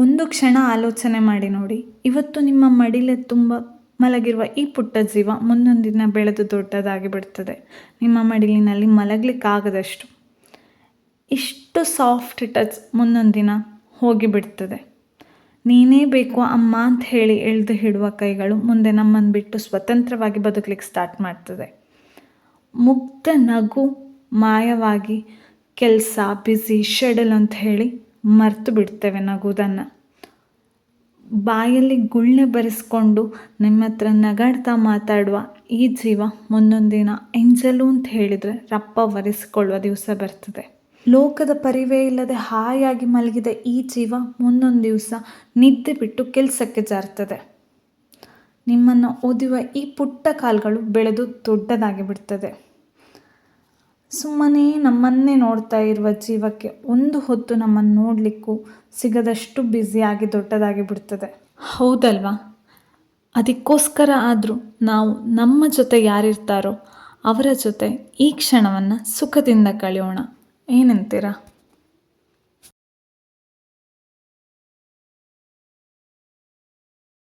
ಒಂದು ಕ್ಷಣ ಆಲೋಚನೆ ಮಾಡಿ ನೋಡಿ. ಇವತ್ತು ನಿಮ್ಮ ಮಡಿಲೆ ತುಂಬ ಮಲಗಿರುವ ಈ ಪುಟ್ಟ ಜೀವ ಮುಂದೊಂದು ದಿನ ಬೆಳೆದು ದೊಡ್ಡದಾಗಿ ಬಿಡ್ತದೆ. ನಿಮ್ಮ ಮಡಿಲಿನಲ್ಲಿ ಮಲಗಲಿಕ್ಕಾಗದಷ್ಟು. ಇಷ್ಟು ಸಾಫ್ಟ್ ಟಚ್ ಮುಂದೊಂದು ದಿನ ಹೋಗಿಬಿಡ್ತದೆ ನೀನೇ ಬೇಕು ಅಮ್ಮ ಅಂತ ಹೇಳಿ ಎಳೆದು ಹಿಡುವ ಕೈಗಳು ಮುಂದೆ ನಮ್ಮನ್ನು ಬಿಟ್ಟು ಸ್ವತಂತ್ರವಾಗಿ ಬದುಕಲಿಕ್ಕೆ ಸ್ಟಾರ್ಟ್ ಮಾಡ್ತದೆ. ಮುಗ್ಧ ನಗು ಮಾಯವಾಗಿ ಕೆಲಸ ಬ್ಯುಸಿ ಶೆಡ್ಯೂಲ್ ಅಂತ ಹೇಳಿ ಮರೆತು ಬಿಡ್ತೇವೆ ನಗುವುದನ್ನು ಬಾಯಲ್ಲಿ ಗುಳ್ಳೆ ಬರೆಸ್ಕೊಂಡು ನಿಮ್ಮ ಹತ್ರ ನಗಾಡ್ತಾ ಮಾತಾಡುವ ಈ ಜೀವ ಮುಂದೊಂದು ದಿನ ಎಂಜಲು ಅಂತ ಹೇಳಿದರೆ ರಪ್ಪ ಒರೆಸಿಕೊಳ್ಳುವ ದಿವಸ ಬರ್ತದೆ. ಲೋಕದ ಪರಿವೇ ಇಲ್ಲದೆ ಹಾಯಾಗಿ ಮಲಗಿದ ಈ ಜೀವ ಮುಂದೊಂದು ದಿವಸ ನಿದ್ದೆ ಬಿಟ್ಟು ಕೆಲಸಕ್ಕೆ ಜಾರ್ತದೆ. ನಿಮ್ಮನ್ನು ಓದುವ ಈ ಪುಟ್ಟ ಕಾಲುಗಳು ಬೆಳೆದು ದೊಡ್ಡದಾಗಿ ಬಿಡ್ತದೆ. ಸುಮ್ಮನೆ ನಮ್ಮನ್ನೇ ನೋಡ್ತಾ ಇರುವ ಜೀವಕ್ಕೆ ಒಂದು ಹೊತ್ತು ನಮ್ಮನ್ನು ನೋಡಲಿಕ್ಕೂ ಸಿಗದಷ್ಟು ಬ್ಯುಸಿಯಾಗಿ ದೊಡ್ಡದಾಗಿ ಬಿಡ್ತದೆ. ಹೌದಲ್ವಾ? ಅದಕ್ಕೋಸ್ಕರ ಆದರೂ ನಾವು ನಮ್ಮ ಜೊತೆ ಯಾರಿರ್ತಾರೋ ಅವರ ಜೊತೆ ಈ ಕ್ಷಣವನ್ನು ಸುಖದಿಂದ ಕಳೆಯೋಣ. ಏನಂತೀರಾ